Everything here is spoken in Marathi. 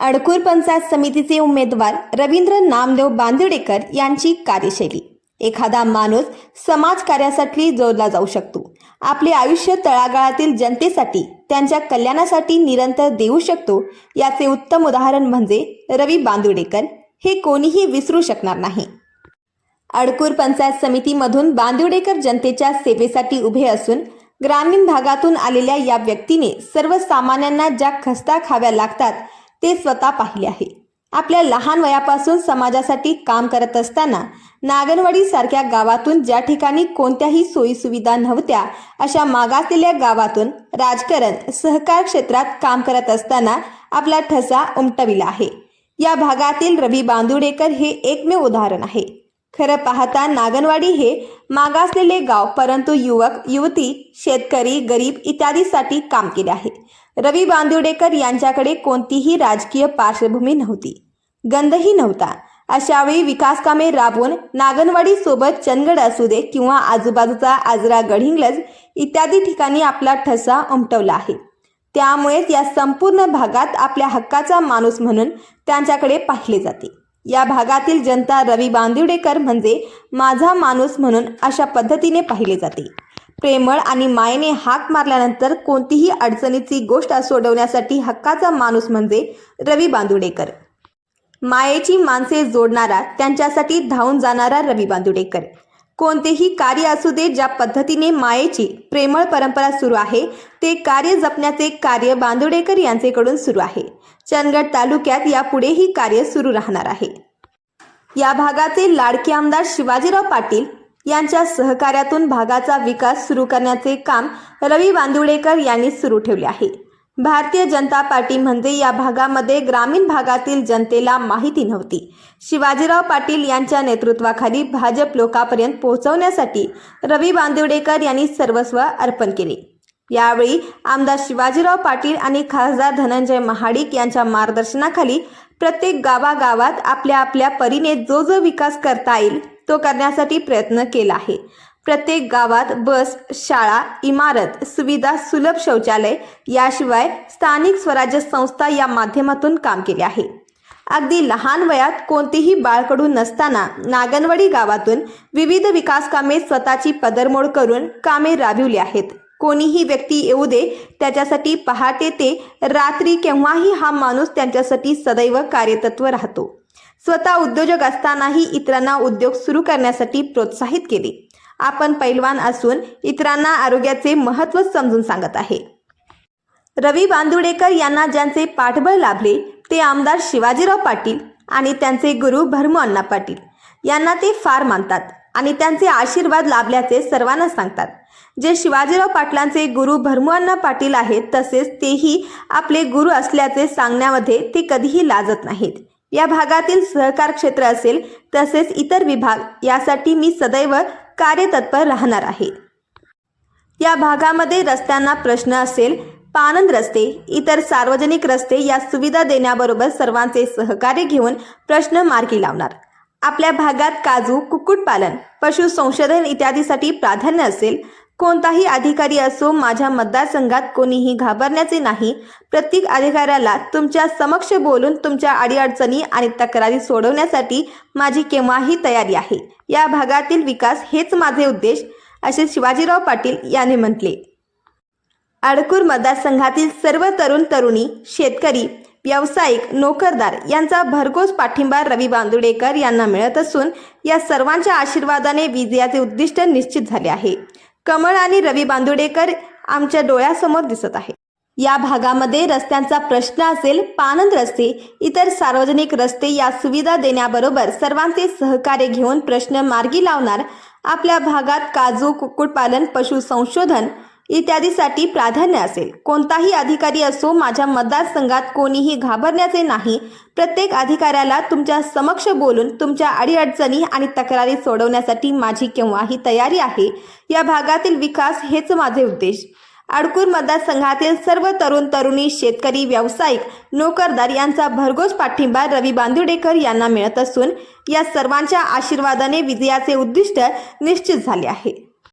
अडकूर पंचायत समितीचे उमेदवार रवींद्र नामदेव बांदिवडेकर यांची कार्यशैली. एखादा माणूस समाजकार्यासाठी जोडला जाऊ शकतो. आपले आयुष्य तळागाळातील जनतेसाठी त्यांच्या कल्याणासाठी निरंतर देऊ शकतो याचे उत्तम उदाहरण म्हणजे रवी बांदिवडेकर. हे कोणीही विसरू शकणार नाही. अडकूर पंचायत समितीमधून बांदिवडेकर जनतेच्या सेवेसाठी उभे असून ग्रामीण भागातून आलेल्या या व्यक्तीने सर्वसामान्यांना ज्या खस्ता खाव्या लागतात ते स्वतः पाहिले आहे. आपल्या लहान वयापासून समाजासाठी काम करत असताना नागनवाडी सारख्या गावातून ज्या ठिकाणी कोणत्याही सोयीसुविधा नव्हत्या अशा मागासलेल्या गावातून राजकारण सहकार क्षेत्रात काम करत असताना आपला ठसा उमटविला आहे. या भागातील रवी बांदुडेकर हे एकमेव उदाहरण आहे. खरं पाहता नागनवाडी हे मागासलेले गाव परंतु युवक युवती शेतकरी गरीब इत्यादीसाठी काम केले आहे. रवी बांदिवडेकर यांच्याकडे कोणतीही राजकीय पार्श्वभूमी नव्हती. गंधही नव्हता. अशावेळी विकास कामे राबवून नागनवाडी सोबत चंदगड असू दे किंवा आजूबाजूचा आजरा गडहिंग्लज इत्यादी ठिकाणी आपला ठसा उमटवला आहे. त्यामुळेच या संपूर्ण भागात आपल्या हक्काचा माणूस म्हणून त्यांच्याकडे पाहिले जाते. या भागातील जनता रवी बांदिवडेकर म्हणजे माझा माणूस म्हणून अशा पद्धतीने पाहिले जाते. प्रेमळ आणि मायेने हाक मारल्यानंतर कोणतीही अडचणीची गोष्ट सोडवण्यासाठी हक्काचा माणूस म्हणजे रवी बांदुडेकर मायेची माणसे जोडणारा त्यांच्यासाठी धावून जाणारा रवी बांदुडेकर कोणतेही कार्य असू दे ज्या पद्धतीने मायेची प्रेमळ परंपरा सुरू आहे ते कार्य जपण्याचे कार्य बांदुडेकर यांचेकडून सुरू आहे. चंदगड तालुक्यात यापुढेही कार्य सुरू राहणार आहे. या भागाचे लाडके आमदार शिवाजीराव पाटील यांच्या सहकार्यातून भागाचा विकास सुरू करण्याचे काम रवी बांदिवडेकर यांनी सुरू ठेवले आहे. भारतीय जनता पार्टी म्हणजे या भागामध्ये ग्रामीण भागातील जनतेला माहिती नव्हती. शिवाजीराव पाटील यांच्या नेतृत्वाखाली भाजप लोकापर्यंत पोहोचवण्यासाठी रवी बांदिवडेकर यांनी सर्वस्व अर्पण केले. यावेळी आमदार शिवाजीराव पाटील आणि खासदार धनंजय महाडिक यांच्या मार्गदर्शनाखाली प्रत्येक गावागावात आपल्या आपल्या परीने जो जो विकास करता येईल तो करण्यासाठी प्रयत्न केला आहे. प्रत्येक गावात बस शाळा इमारत सुविधा सुलभ शौचालय याशिवाय स्थानिक स्वराज्य संस्था या माध्यमातून काम केले आहे. अगदी लहान वयात कोणतीही बाळकडू नसताना नागनवाडी गावातून विविध विकास कामे स्वतःची पदरमोड करून कामे राबविली आहेत. कोणीही व्यक्ती येऊ दे त्याच्यासाठी पहाटे ते रात्री केव्हाही हा माणूस त्यांच्यासाठी सदैव कार्यतत्व राहतो. स्वतः उद्योजक असतानाही इतरांना उद्योग सुरू करण्यासाठी प्रोत्साहित केले. आपण पैलवान असून इतरांना आरोग्याचे महत्त्व समजून सांगत आहे. रवी बांदुडेकर यांना ज्यांचे पाठबळ लाभले ते आमदार शिवाजीराव पाटील आणि त्यांचे गुरु भरमू अण्णा पाटील. यांना ते फार मानतात. आणि त्यांचे आशीर्वाद लाभल्याचे सर्वांना सांगतात. जे शिवाजीराव पाटलांचे गुरु भरमुअण्णा पाटील आहेत तसेच तेही आपले गुरु असल्याचे सांगण्यामध्ये ते कधीही लाजत नाहीत. या भागातील सहकार क्षेत्र असेल तसेच इतर विभाग यासाठी मी सदैव कार्यतत्पर राहणार आहे. या भागामध्ये रस्त्यांना प्रश्न असेल पानंद रस्ते इतर सार्वजनिक रस्ते या सुविधा देण्याबरोबर सर्वांचे सहकार्य घेऊन प्रश्न मार्गी लावणार. आपल्या भागात काजू कुक्कुटपालन पशु संशोधन इत्यादीसाठी प्राधान्य असेल. कोणताही अधिकारी असो माझ्या मतदारसंघात कोणीही घाबरण्याचे नाही. प्रत्येक अधिकाऱ्याला तुमच्या समक्ष बोलून तुमच्या अडीअडचणी आणि तक्रारी सोडवण्यासाठी माझी केव्हाही तयारी आहे. या भागातील विकास हेच माझे उद्देश असे शिवाजीराव पाटील यांनी म्हटले. अडकूर मतदारसंघातील सर्व तरुण तरुणी शेतकरी व्यावसायिक नोकरदार यांचा भरघोस पाठिंबा रवी बांदुडेकर यांना मिळत असून या सर्वांच्या आशीर्वादाने विजयाचे उद्दिष्ट निश्चित झाले आहे. कमळ आणि रवी बांदुडेकर आमच्या डोळ्यासमोर दिसत आहे या भागामध्ये रस्त्यांचा प्रश्न असेल पानंद रस्ते इतर सार्वजनिक रस्ते या सुविधा देण्याबरोबर सर्वांचे सहकार्य घेऊन प्रश्न मार्गी लावणार आपल्या भागात काजू कुक्कुटपालन पशु संशोधन इत्यादीसाठी प्राधान्य असेल. कोणताही अधिकारी असो माझ्या मतदारसंघात कोणीही घाबरण्याचे नाही. प्रत्येक अधिकाऱ्याला तुमच्या समक्ष बोलून तुमच्या अडीअडचणी आणि तक्रारी सोडवण्यासाठी माझी केव्हाही तयारी आहे. या भागातील विकास हेच माझे उद्देश. अडकूर मतदारसंघातील सर्व तरुण तरुणी शेतकरी व्यावसायिक नोकरदार यांचा भरघोस पाठिंबा रवी बांदिवडेकर यांना मिळत असून या सर्वांच्या आशीर्वादाने विजयाचे उद्दिष्ट निश्चित झाले आहे.